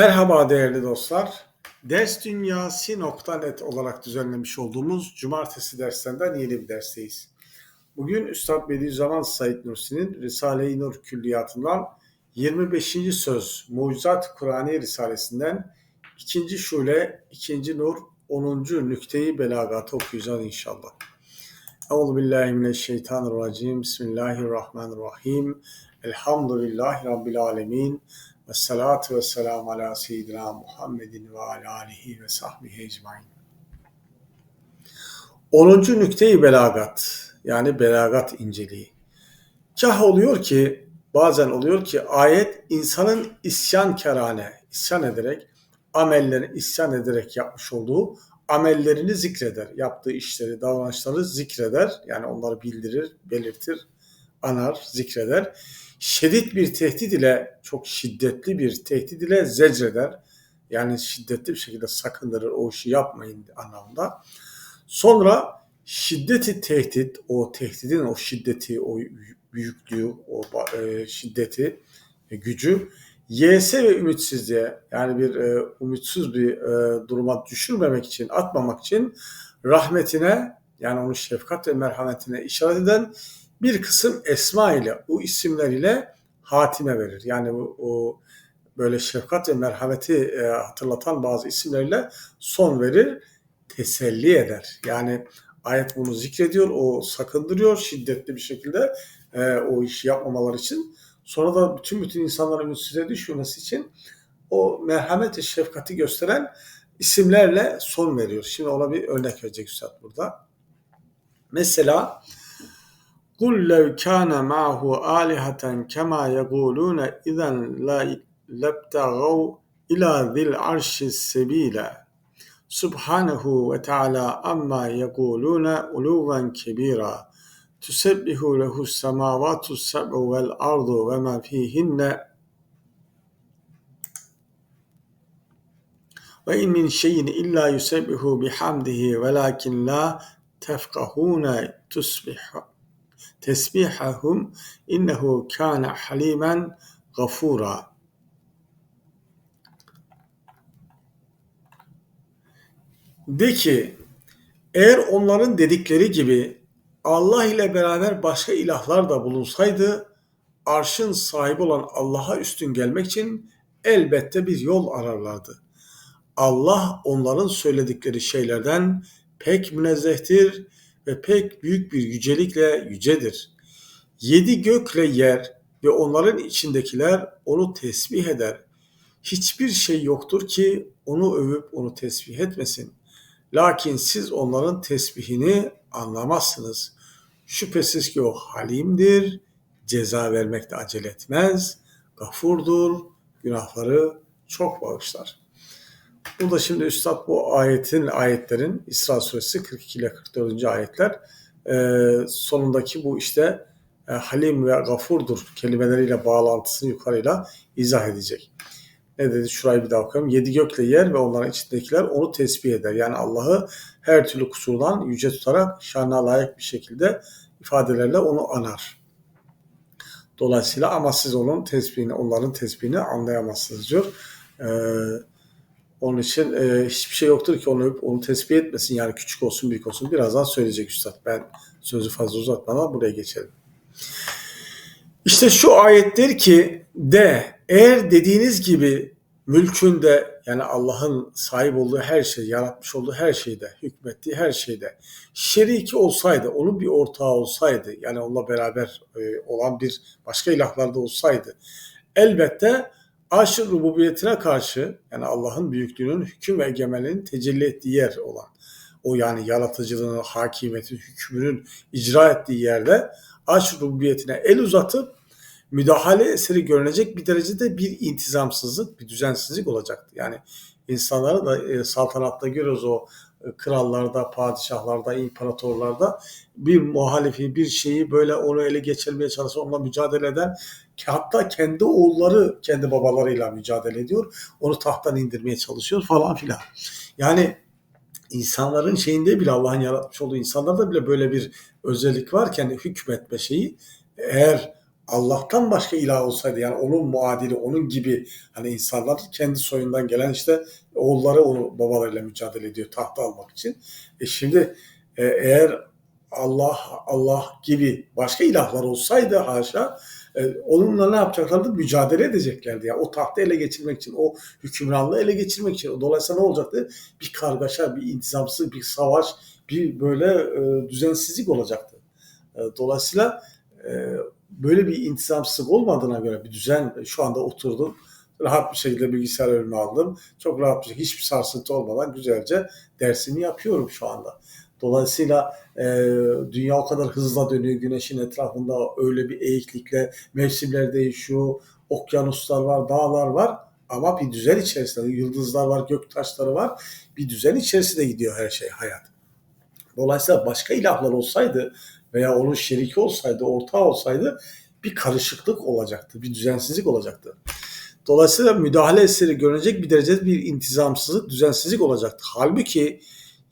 Merhaba değerli dostlar. Dersdünyasi.net olarak düzenlemiş olduğumuz cumartesi derslerinden yeni bir dersteyiz. Bugün Üstad Bediüzzaman Said Nursi'nin Risale-i Nur Külliyatı'ndan 25. söz Mucizat Kur'ani Risalesinden 2. Şule, 2. Nur, 10. nükteyi belagatı okuyacağız inşallah. Euzu billahi mineşşeytanirracim. Bismillahirrahmanirrahim. Elhamdülillahi Rabbil alemin. Ve salatu ve selamu ala seyyidina Muhammedin ve ala alihi ve sahbihi ecmain. 10. nükte-i belagat yani belagat inceliği. Kah oluyor ki bazen oluyor ki ayet insanın isyankarane, isyan ederek, amellerini isyan ederek yapmış olduğu amellerini zikreder. Yaptığı işleri, davranışları zikreder. Yani onları bildirir, belirtir, anar, zikreder şiddet bir tehdit ile çok şiddetli bir tehdit ile zecreder. Yani şiddetli bir şekilde sakındırır o işi yapmayın anlamında. Sonra şiddeti tehdit, o tehdidin o şiddeti, o büyüklüğü, o e, şiddeti, gücü yese ve ümitsizliğe yani bir e, umutsuz bir e, duruma düşürmemek için, atmamak için rahmetine yani onun şefkat ve merhametine işaret eden bir kısım esma ile, o isimler ile hatime verir. Yani o, o böyle şefkat ve merhameti e, hatırlatan bazı isimlerle son verir, teselli eder. Yani ayet bunu zikrediyor, o sakındırıyor şiddetli bir şekilde e, o işi yapmamalar için. Sonra da bütün bütün insanların ümitsize düşmemesi için o merhamet ve şefkati gösteren isimlerle son veriyor. Şimdi ona bir örnek verecek Üstad burada. Mesela قُلْ لَوْ كَانَ مَعَهُ آلِهَةً كَمَا يَقُولُونَ إِذًا لَبْتَغَوْا إِلَى ذِي الْعَرْشِ السَّب۪يلَ. سُبْحَانَهُ وَتَعَالَى أَمَّا يَقُولُونَ عُلُوًّا كَب۪يرًا. تُسَبِّحُ لَهُ السَّمَاوَاتُ السَّبْعُ وَالْأَرْضُ وَمَا فِيهِنَّ وَاِنْ مِنْ شَيْءٍ إِلَّا يُسَبِّحُ بِحَمْدِهِ وَلَكِنْ لَا تَفْقَهُونَ. تُسْبِحُ tesbihahum innehu kana halimen gafura. De ki eğer onların dedikleri gibi Allah ile beraber başka ilahlar da bulunsaydı arşın sahibi olan Allah'a üstün gelmek için elbette bir yol ararlardı. Allah onların söyledikleri şeylerden pek münezzehtir ve pek büyük bir yücelikle yücedir. Yedi gökle yer ve onların içindekiler onu tesbih eder. Hiçbir şey yoktur ki onu övüp onu tesbih etmesin. Lakin siz onların tesbihini anlamazsınız. Şüphesiz ki o halimdir, ceza vermekte acele etmez, gafurdur, günahları çok bağışlar. Burada şimdi Üstad bu ayetin, ayetlerin İsra suresi 42 ile 44. ayetler e, sonundaki bu işte e, halim ve gafurdur kelimeleriyle bağlantısını yukarıyla izah edecek. Ne dedi? Şurayı bir daha okuyalım. Yedi gökle yer ve onların içindekiler onu tesbih eder. Yani Allah'ı her türlü kusurdan yüce tutarak şanına layık bir şekilde ifadelerle onu anar. Dolayısıyla ama siz onun tesbihini, onların tesbihini anlayamazsınız diyor. Ee, onun için e, hiçbir şey yoktur ki onu onu tespit etmesin. Yani küçük olsun büyük olsun. Birazdan söyleyecek Üstad. Ben sözü fazla uzatmadan buraya geçelim. İşte şu ayetler ki de eğer dediğiniz gibi mülkünde yani Allah'ın sahip olduğu her şey, yaratmış olduğu her şeyde, hükmettiği her şeyde şeriki olsaydı, onun bir ortağı olsaydı, yani onunla beraber e, olan bir başka ilahlarda olsaydı elbette arş rububiyetine karşı yani Allah'ın büyüklüğünün hüküm ve egemenliğinin tecelli ettiği yer olan o yani yaratıcılığının, hakimiyetin, hükmünün icra ettiği yerde arş rububiyetine el uzatıp müdahale eseri görünecek bir derecede bir intizamsızlık, bir düzensizlik olacaktı. Yani insanlara da e, saltanatta görüyoruz o krallarda, padişahlarda, imparatorlarda bir muhalifi, bir şeyi böyle onu ele geçirmeye çalışan, onunla mücadele eden hatta kendi oğulları kendi babalarıyla mücadele ediyor. Onu tahttan indirmeye çalışıyor falan filan. Yani insanların şeyinde bile Allah'ın yaratmış olduğu insanlarda bile böyle bir özellik varken hükmetme şeyi eğer Allah'tan başka ilah olsaydı yani onun muadili, onun gibi hani insanlar kendi soyundan gelen işte oğulları onu babalarıyla mücadele ediyor tahta almak için. E şimdi e, eğer Allah Allah gibi başka ilahlar olsaydı haşa e, onunla ne yapacaklardı? Mücadele edeceklerdi. Yani o tahtı ele geçirmek için, o hükümranlığı ele geçirmek için. Dolayısıyla ne olacaktı? Bir kargaşa, bir intizamsız, bir savaş, bir böyle e, düzensizlik olacaktı. E, dolayısıyla e, böyle bir intizamsızlık olmadığına göre bir düzen şu anda oturdum. Rahat bir şekilde bilgisayar önüme aldım. Çok rahat bir şekilde hiçbir sarsıntı olmadan güzelce dersimi yapıyorum şu anda. Dolayısıyla e, dünya o kadar hızla dönüyor güneşin etrafında öyle bir eğiklikle mevsimler değişiyor, okyanuslar var, dağlar var ama bir düzen içerisinde yıldızlar var, gök taşları var. Bir düzen içerisinde gidiyor her şey hayat. Dolayısıyla başka ilahlar olsaydı veya onun şeriki olsaydı, ortağı olsaydı bir karışıklık olacaktı, bir düzensizlik olacaktı. Dolayısıyla müdahale eseri görünecek bir derecede bir intizamsızlık, düzensizlik olacaktı. Halbuki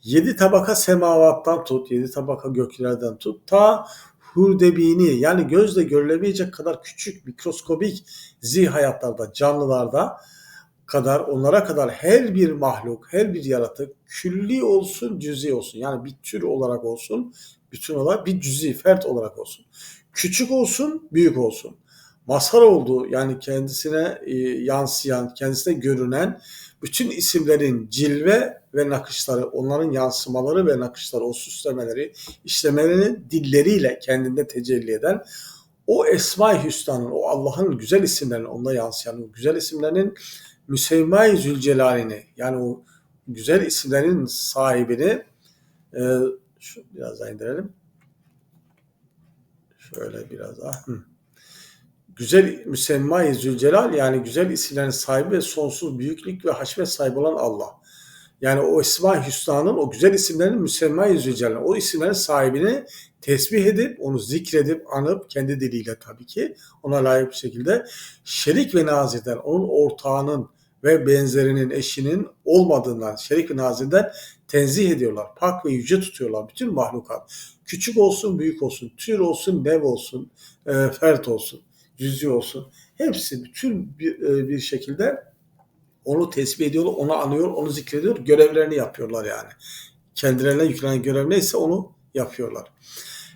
yedi tabaka semavattan tut, yedi tabaka göklerden tut, ta hurdebini yani gözle görülemeyecek kadar küçük mikroskobik zih hayatlarda, canlılarda kadar onlara kadar her bir mahluk, her bir yaratık külli olsun, cüzi olsun. Yani bir tür olarak olsun, bütün olarak bir cüzi, fert olarak olsun. Küçük olsun, büyük olsun. Mazhar olduğu yani kendisine e, yansıyan, kendisine görünen bütün isimlerin cilve ve nakışları, onların yansımaları ve nakışları, o süslemeleri, işlemelerinin dilleriyle kendinde tecelli eden o Esma-i Hüsna'nın, o Allah'ın güzel isimlerinin, onda yansıyan o güzel isimlerinin Müsemma-i Zülcelal'ini yani o güzel isimlerin sahibini e, şu biraz daha indirelim. Şöyle biraz daha. Hı. Güzel müsemma-i Zülcelal yani güzel isimlerin sahibi ve sonsuz büyüklük ve haşmet sahibi olan Allah. Yani o Esma-i Hüsna'nın o güzel isimlerin müsemma-i Zülcelal. O isimlerin sahibini tesbih edip, onu zikredip, anıp kendi diliyle tabii ki ona layık bir şekilde şerik ve nazirden, onun ortağının ve benzerinin eşinin olmadığından, şerik ve nazirden tenzih ediyorlar. Pak ve yüce tutuyorlar bütün mahlukat. Küçük olsun, büyük olsun, tür olsun, nev olsun, e, fert olsun, cüzi olsun. Hepsi bütün bir, e, bir şekilde onu tesbih ediyorlar, onu anıyor, onu zikrediyor, görevlerini yapıyorlar yani. Kendilerine yüklenen görev neyse onu yapıyorlar.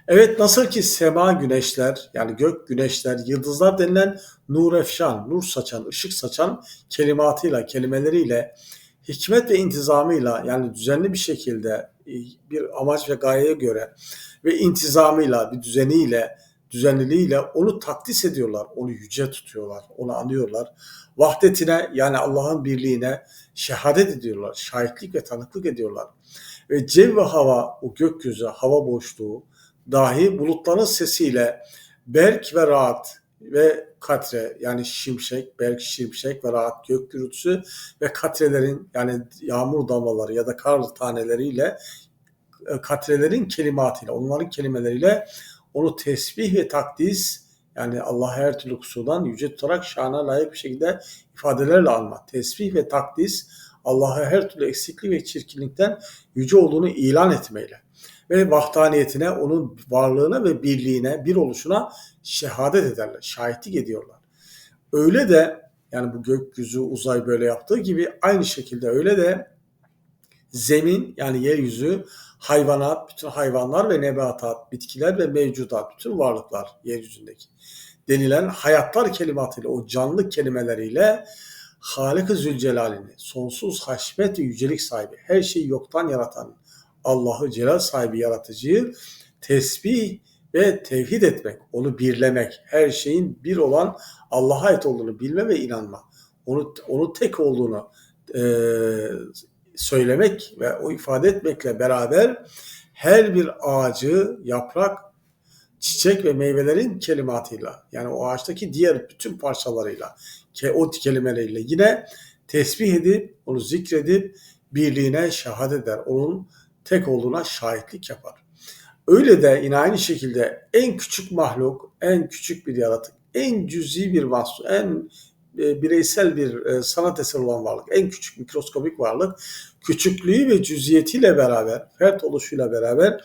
Evet nasıl ki sema güneşler yani gök güneşler, yıldızlar denilen nur efşan, nur saçan, ışık saçan kelimatıyla, kelimeleriyle, hikmet ve intizamıyla yani düzenli bir şekilde e, bir amaç ve gayeye göre ve intizamıyla, bir düzeniyle, düzenliliğiyle onu takdis ediyorlar, onu yüce tutuyorlar, onu anıyorlar. Vahdetine yani Allah'ın birliğine şehadet ediyorlar, şahitlik ve tanıklık ediyorlar. Ve cev ve hava, o gökyüzü, hava boşluğu, dahi bulutların sesiyle berk ve rahat ve katre yani şimşek, berk, şimşek ve rahat gök gürültüsü ve katrelerin yani yağmur damlaları ya da kar taneleriyle e, katrelerin kelimatıyla, onların kelimeleriyle onu tesbih ve takdis yani Allah her türlü kusurdan yüce tutarak şana layık bir şekilde ifadelerle alma. Tesbih ve takdis Allah'a her türlü eksiklik ve çirkinlikten yüce olduğunu ilan etmeyle ve vahdaniyetine, onun varlığına ve birliğine, bir oluşuna şehadet ederler, şahitlik ediyorlar. Öyle de yani bu gökyüzü, uzay böyle yaptığı gibi aynı şekilde öyle de zemin yani yeryüzü, hayvanat, bütün hayvanlar ve nebatat, bitkiler ve mevcudat, bütün varlıklar yeryüzündeki denilen hayatlar kelimatıyla, o canlı kelimeleriyle Halik-i Zülcelal'ini, sonsuz haşmet ve yücelik sahibi, her şeyi yoktan yaratan, Allah'ı celal sahibi yaratıcıyı tesbih ve tevhid etmek, onu birlemek, her şeyin bir olan Allah'a ait olduğunu bilme ve inanma. Onu onu tek olduğunu e, söylemek ve o ifade etmekle beraber her bir ağacı, yaprak, çiçek ve meyvelerin kelimatıyla yani o ağaçtaki diğer bütün parçalarıyla o kelimeleriyle yine tesbih edip onu zikredip birliğine şehadet eder. Onun tek olduğuna şahitlik yapar. Öyle de yine aynı şekilde en küçük mahluk, en küçük bir yaratık, en cüzi bir mahsus, en e, bireysel bir e, sanat eseri olan varlık, en küçük mikroskobik varlık, küçüklüğü ve cüziyetiyle beraber, fert oluşuyla beraber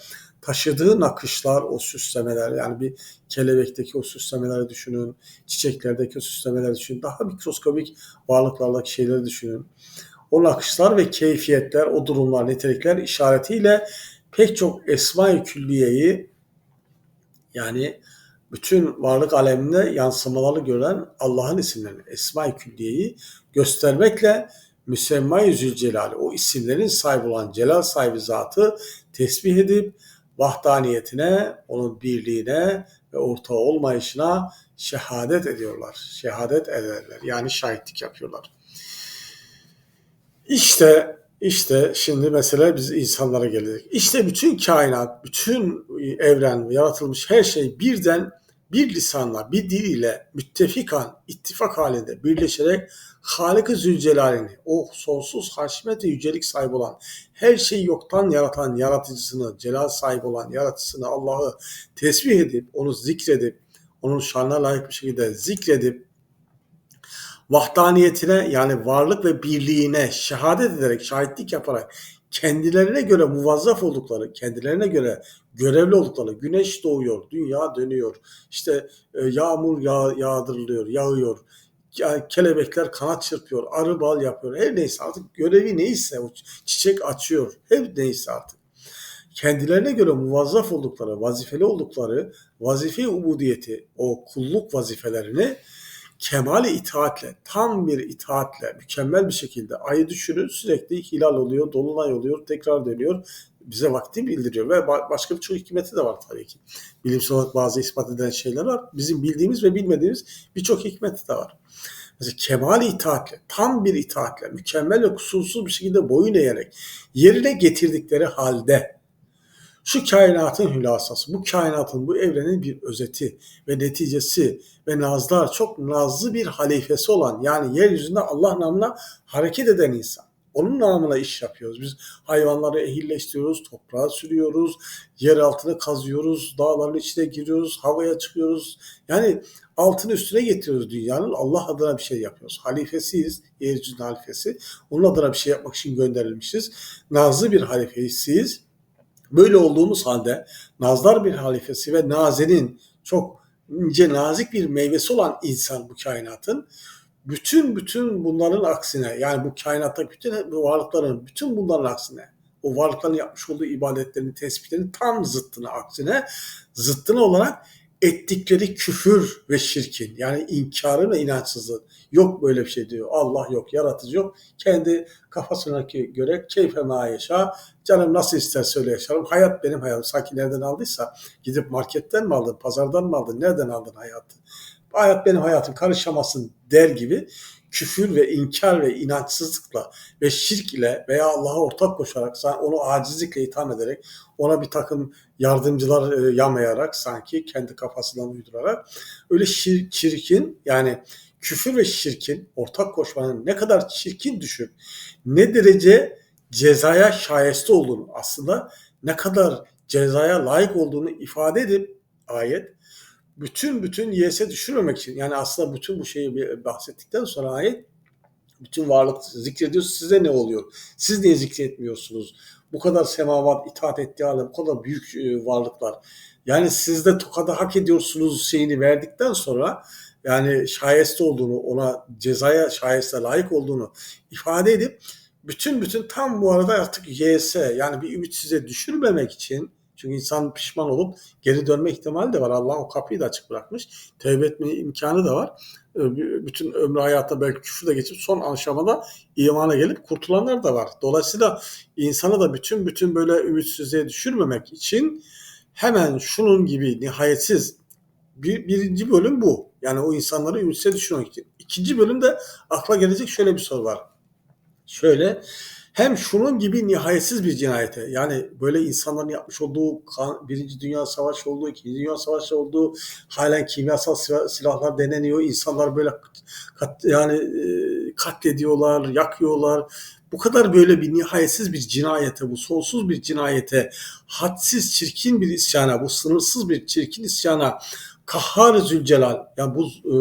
taşıdığı nakışlar, o süslemeler yani bir kelebekteki o süslemeleri düşünün, çiçeklerdeki o süslemeleri düşünün, daha mikroskobik varlıklardaki şeyleri düşünün. O nakışlar ve keyfiyetler, o durumlar, nitelikler işaretiyle pek çok esma-i külliyeyi yani bütün varlık aleminde yansımaları gören Allah'ın isimlerini, Esma-i Külliye'yi göstermekle Müsemma-i Zülcelal'i, o isimlerin sahibi olan Celal sahibi zatı tesbih edip vahdaniyetine, onun birliğine ve ortağı olmayışına şehadet ediyorlar. Şehadet ederler. Yani şahitlik yapıyorlar. İşte işte şimdi mesela biz insanlara gelecek. İşte bütün kainat, bütün evren, yaratılmış her şey birden bir lisanla, bir dil ile müttefikan, ittifak halinde birleşerek Halık-ı Zülcelal'ini, o sonsuz haşmet ve yücelik sahibi olan, her şeyi yoktan yaratan yaratıcısını, celal sahibi olan yaratıcısını Allah'ı tesbih edip, onu zikredip, onun şanına layık bir şekilde zikredip, vahdaniyetine yani varlık ve birliğine şehadet ederek, şahitlik yaparak kendilerine göre muvazzaf oldukları, kendilerine göre görevli oldukları, güneş doğuyor, dünya dönüyor, işte e, yağmur yağ, yağdırılıyor, yağıyor, kelebekler kanat çırpıyor, arı bal yapıyor, her neyse artık görevi neyse, çiçek açıyor, her neyse artık. Kendilerine göre muvazzaf oldukları, vazifeli oldukları, vazife ubudiyeti, o kulluk vazifelerini kemali itaatle, tam bir itaatle, mükemmel bir şekilde ayı düşünün sürekli hilal oluyor, dolunay oluyor, tekrar dönüyor. Bize vakti bildiriyor ve başka birçok hikmeti de var tabii ki. Bilimsel olarak bazı ispat edilen şeyler var. Bizim bildiğimiz ve bilmediğimiz birçok hikmeti de var. Mesela kemali itaatle, tam bir itaatle, mükemmel ve kusursuz bir şekilde boyun eğerek yerine getirdikleri halde şu kainatın hülasası, bu kainatın, bu evrenin bir özeti ve neticesi ve nazlar çok nazlı bir halifesi olan yani yeryüzünde Allah namına hareket eden insan. Onun namına iş yapıyoruz. Biz hayvanları ehilleştiriyoruz, toprağa sürüyoruz, yer altını kazıyoruz, dağların içine giriyoruz, havaya çıkıyoruz. Yani altını üstüne getiriyoruz dünyanın. Allah adına bir şey yapıyoruz. Halifesiyiz, yeryüzünün halifesi. Onun adına bir şey yapmak için gönderilmişiz. Nazlı bir halifesiyiz Böyle olduğumuz halde nazlar bir halifesi ve nazenin çok ince nazik bir meyvesi olan insan bu kainatın bütün bütün bunların aksine yani bu kainatta bütün bu varlıkların bütün bunların aksine o varlıkların yapmış olduğu ibadetlerin tespitlerinin tam zıttına aksine zıttına olarak ettikleri küfür ve şirkin yani inkarı ve inançsızlığı yok böyle bir şey diyor. Allah yok, yaratıcı yok. Kendi kafasına göre keyfe ma yaşa. Canım nasıl isterse öyle yaşarım. Hayat benim hayatım. Sanki nereden aldıysa gidip marketten mi aldın, pazardan mı aldın, nereden aldın hayatı? Hayat benim hayatım karışamazsın der gibi küfür ve inkar ve inançsızlıkla ve şirk ile veya Allah'a ortak koşarak onu acizlikle itham ederek ona bir takım yardımcılar e, yamayarak sanki kendi kafasından uydurarak öyle şir, çirkin yani küfür ve şirkin ortak koşmanın ne kadar çirkin düşün ne derece cezaya şayeste olduğunu aslında ne kadar cezaya layık olduğunu ifade edip ayet bütün bütün yese düşürmemek için yani aslında bütün bu şeyi bahsettikten sonra ayet bütün varlık zikrediyor size ne oluyor? Siz niye zikretmiyorsunuz? Bu kadar semavat itaat ettiği halde bu kadar büyük e, varlıklar. Yani siz de tokada hak ediyorsunuz şeyini verdikten sonra yani şayeste olduğunu ona cezaya şayeste layık olduğunu ifade edip bütün bütün tam bu arada artık YS yani bir ümit size düşürmemek için çünkü insan pişman olup geri dönme ihtimali de var. Allah o kapıyı da açık bırakmış. Tevbe etme imkanı da var. Ee, bütün ömrü hayatta belki küfür de geçip son aşamada imana gelip kurtulanlar da var. Dolayısıyla insanı da bütün bütün böyle ümitsizliğe düşürmemek için hemen şunun gibi nihayetsiz bir, birinci bölüm bu. Yani o insanları ümitsize düşürmek için. İkinci bölümde akla gelecek şöyle bir soru var. Şöyle hem şunun gibi nihayetsiz bir cinayete yani böyle insanların yapmış olduğu Birinci Dünya Savaşı olduğu, İkinci Dünya Savaşı olduğu halen kimyasal silahlar deneniyor. insanlar böyle kat, yani e, katlediyorlar, yakıyorlar. Bu kadar böyle bir nihayetsiz bir cinayete, bu sonsuz bir cinayete, hadsiz çirkin bir isyana, bu sınırsız bir çirkin isyana Kahhar Zülcelal yani bu e,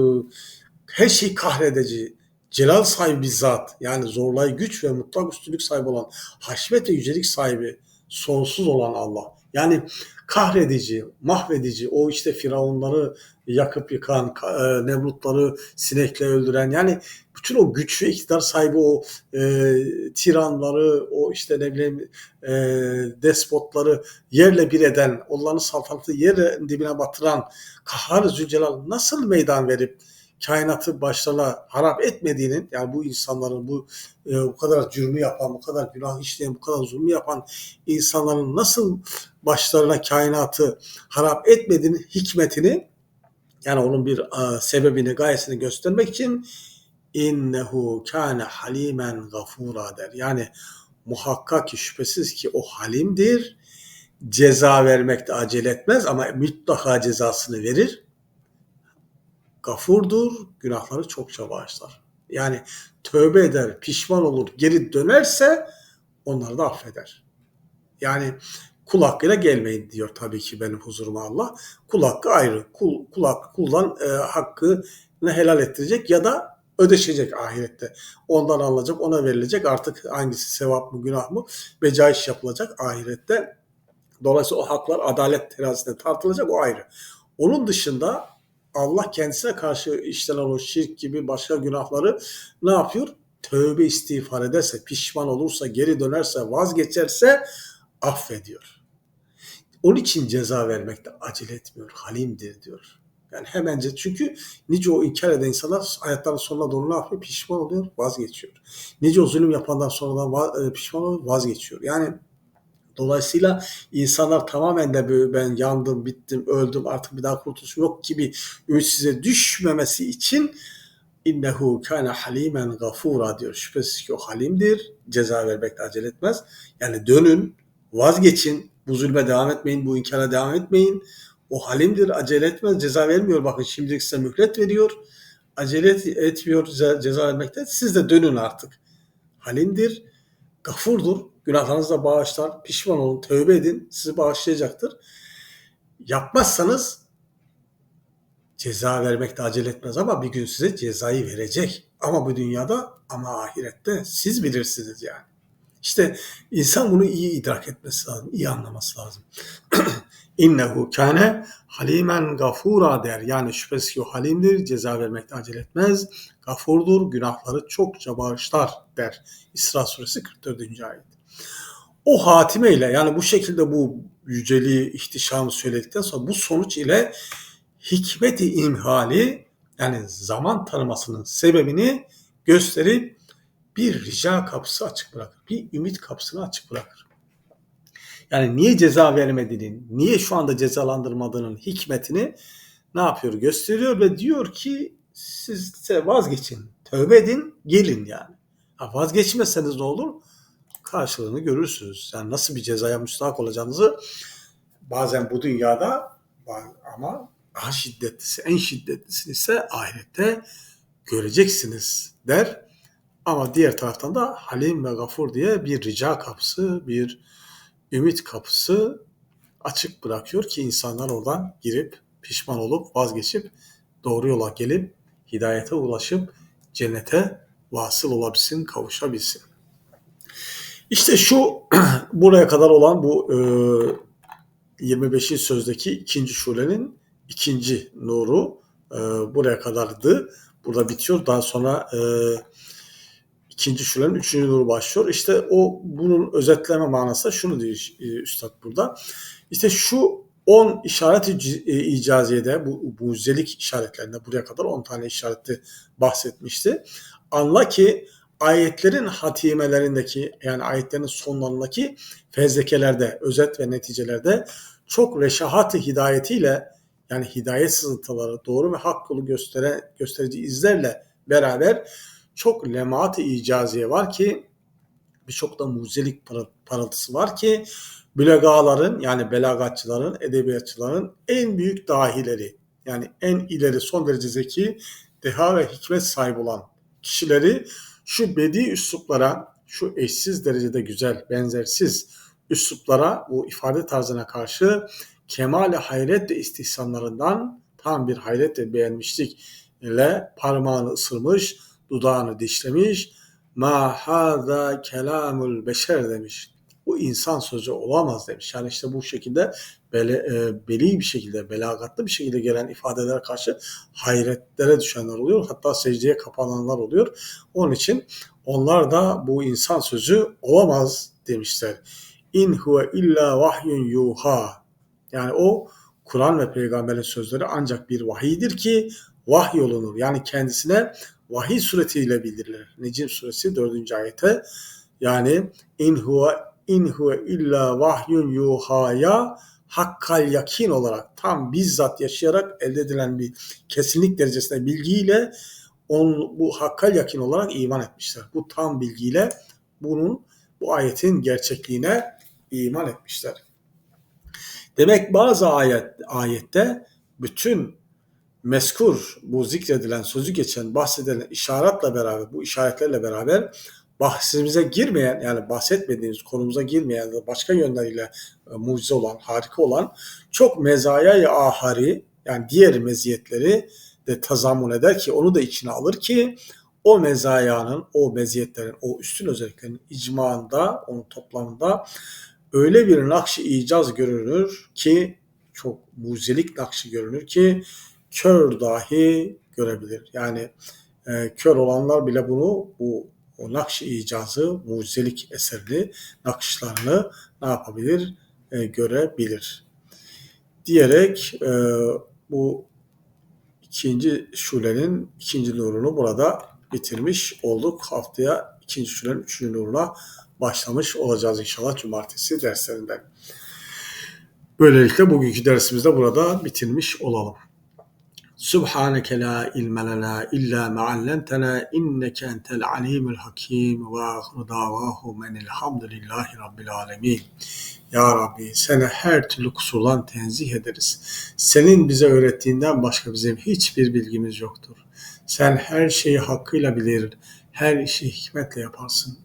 her şey kahredici, celal sahibi zat yani zorlay güç ve mutlak üstünlük sahibi olan haşmet ve yücelik sahibi sonsuz olan Allah. Yani kahredici, mahvedici, o işte firavunları yakıp yıkan, ka- e, Nemrutları sinekle öldüren yani bütün o güç ve iktidar sahibi o e, tiranları, o işte ne bileyim e, despotları yerle bir eden, onların saltanatı yer dibine batıran Kahhar Zülcelal nasıl meydan verip kainatı başlarına harap etmediğinin yani bu insanların bu e, bu kadar cürmü yapan, bu kadar günah işleyen, bu kadar zulmü yapan insanların nasıl başlarına kainatı harap etmediğinin hikmetini yani onun bir e, sebebini, gayesini göstermek için innehu kâne halimen gafura der. Yani muhakkak ki şüphesiz ki o halimdir. Ceza vermekte acele etmez ama mutlaka cezasını verir. Gafurdur, günahları çokça bağışlar. Yani tövbe eder, pişman olur, geri dönerse onları da affeder. Yani kul hakkıyla gelmeyin diyor tabii ki benim huzuruma Allah. Kul hakkı ayrı. Kul, kul hakkı kuldan e, hakkını helal ettirecek ya da ödeşecek ahirette. Ondan alınacak, ona verilecek. Artık hangisi sevap mı, günah mı? Becaiş yapılacak ahirette. Dolayısıyla o haklar adalet terazisinde tartılacak o ayrı. Onun dışında Allah kendisine karşı işlenen o şirk gibi başka günahları ne yapıyor? Tövbe istiğfar ederse, pişman olursa, geri dönerse, vazgeçerse affediyor. Onun için ceza vermekte acele etmiyor, halimdir diyor. Yani hemence çünkü nice o inkar eden insanlar hayatlarının sonuna doğru ne yapıyor? Pişman oluyor, vazgeçiyor. Nice o zulüm yapandan sonradan pişman oluyor, vazgeçiyor. Yani Dolayısıyla insanlar tamamen de böyle ben yandım, bittim, öldüm artık bir daha kurtuluşum yok gibi ümitsize düşmemesi için innehu kana halimen gafura diyor. Şüphesiz ki o halimdir. Ceza vermekte acele etmez. Yani dönün, vazgeçin. Bu zulme devam etmeyin, bu inkara devam etmeyin. O halimdir, acele etmez, ceza vermiyor. Bakın şimdilik size mühlet veriyor. Acele etmiyor ceza vermekte. Siz de dönün artık. Halimdir, gafurdur Günahlarınızı da bağışlar. Pişman olun. Tövbe edin. Sizi bağışlayacaktır. Yapmazsanız ceza vermekte acele etmez ama bir gün size cezayı verecek. Ama bu dünyada ama ahirette siz bilirsiniz yani. İşte insan bunu iyi idrak etmesi lazım, iyi anlaması lazım. İnnehu kâne halimen gafura der. Yani şüphesiz ki o halimdir, ceza vermekte acele etmez. Gafurdur, günahları çokça bağışlar der. İsra suresi 44. ayet. O hatime ile yani bu şekilde bu yüceliği, ihtişamı söyledikten sonra bu sonuç ile hikmeti imhali yani zaman tanımasının sebebini gösterip bir rica kapısı açık bırakır. Bir ümit kapısını açık bırakır. Yani niye ceza vermediğinin, niye şu anda cezalandırmadığının hikmetini ne yapıyor? Gösteriyor ve diyor ki siz vazgeçin, tövbe edin, gelin yani. Ha, vazgeçmezseniz ne olur? Karşılığını görürsünüz. Yani nasıl bir cezaya müstahak olacağınızı bazen bu dünyada ama daha şiddetlisi, en şiddetlisini ise ahirette göreceksiniz der. Ama diğer taraftan da Halim ve Gafur diye bir rica kapısı, bir ümit kapısı açık bırakıyor ki insanlar oradan girip pişman olup vazgeçip doğru yola gelip hidayete ulaşıp cennete vasıl olabilsin, kavuşabilsin. İşte şu buraya kadar olan bu e, 25. sözdeki ikinci şulenin ikinci nuru e, buraya kadardı. Burada bitiyor. Daha sonra e, ikinci şulenin üçüncü nuru başlıyor. İşte o bunun özetleme manası şunu diyor e, Üstad burada. İşte şu 10 işaret e, icaziyede bu mucizelik işaretlerinde buraya kadar 10 tane işareti bahsetmişti. Anla ki ayetlerin hatimelerindeki yani ayetlerin sonlarındaki fezlekelerde, özet ve neticelerde çok reşahat-ı hidayetiyle yani hidayet sızıntıları, doğru ve hak yolu gösteren, gösterici izlerle beraber çok lemaat-ı icaziye var ki birçok da mucizelik parıltısı var ki bülagaların yani belagatçıların, edebiyatçıların en büyük dahileri yani en ileri son derece zeki, deha ve hikmet sahibi olan kişileri şu bedi üsluplara, şu eşsiz derecede güzel, benzersiz üsluplara, bu ifade tarzına karşı kemale hayret ve istihsanlarından tam bir hayret ve beğenmişlik ile parmağını ısırmış, dudağını dişlemiş, ma haza kelamul beşer demiş. Bu insan sözü olamaz demiş. Yani işte bu şekilde bele, e, beli bir şekilde, belagatlı bir şekilde gelen ifadelere karşı hayretlere düşenler oluyor. Hatta secdeye kapananlar oluyor. Onun için onlar da bu insan sözü olamaz demişler. İn huve illa vahyun yuha. Yani o Kur'an ve peygamberin sözleri ancak bir vahiydir ki vahiy olunur. Yani kendisine vahiy suretiyle bildirilir. Necim suresi 4. ayete yani in huve in huve illa vahyun yuhaya hakkal yakin olarak tam bizzat yaşayarak elde edilen bir kesinlik derecesinde bilgiyle on, bu hakkal yakin olarak iman etmişler. Bu tam bilgiyle bunun bu ayetin gerçekliğine iman etmişler. Demek bazı ayet ayette bütün meskur bu zikredilen sözü geçen bahsedilen işaretle beraber bu işaretlerle beraber bahsimize girmeyen yani bahsetmediğimiz konumuza girmeyen başka yönleriyle e, mucize olan, harika olan çok mezaya ahari yani diğer meziyetleri de tazamun eder ki onu da içine alır ki o mezayanın, o meziyetlerin, o üstün özelliklerin icmanda, onun toplamında öyle bir nakşı icaz görünür ki çok mucizelik nakşı görünür ki kör dahi görebilir. Yani e, kör olanlar bile bunu bu o nakş icazı, mucizelik eserini, nakışlarını ne yapabilir? E, görebilir. Diyerek e, bu ikinci şulenin ikinci nurunu burada bitirmiş olduk. Haftaya ikinci şulenin üçüncü nuruna başlamış olacağız inşallah cumartesi derslerinden. Böylelikle bugünkü dersimizi de burada bitirmiş olalım. Subhaneke la ilme lena illa ma allamtena inneke entel alimul hakim ve ahiru davahu menelhamdülillahi rabbil alemin. Ya Rabbi seni her türlü kusurdan tenzih ederiz. Senin bize öğrettiğinden başka bizim hiçbir bilgimiz yoktur. Sen her şeyi hakkıyla bilir, her işi hikmetle yaparsın.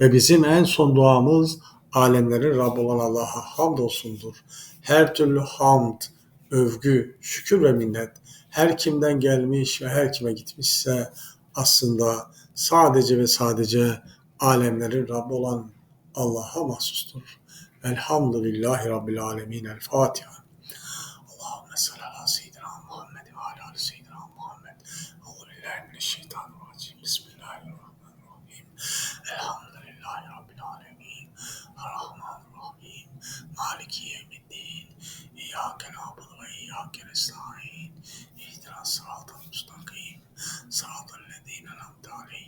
Ve bizim en son duamız alemlerin Rabbi olan Allah'a hamdolsundur. Her türlü hamd, övgü, şükür ve minnet her kimden gelmiş ve her kime gitmişse aslında sadece ve sadece alemlerin Rabbi olan Allah'a mahsustur. Elhamdülillahi Rabbil Alemin. El Fatiha. Allahümme salli ala seyyidina Muhammed ve ala ali seyyidina Muhammed. Euzubillahi mineşşeytanirracim. Bismillahirrahmanirrahim. Elhamdülillahi Rabbil Alemin. Errahmanirrahim. Maliki yevmiddin. İyyâke na'budu ve iyyâke nestaîn sağdığımızdan kıyım. Sağdığın ne dinen abdaleyim.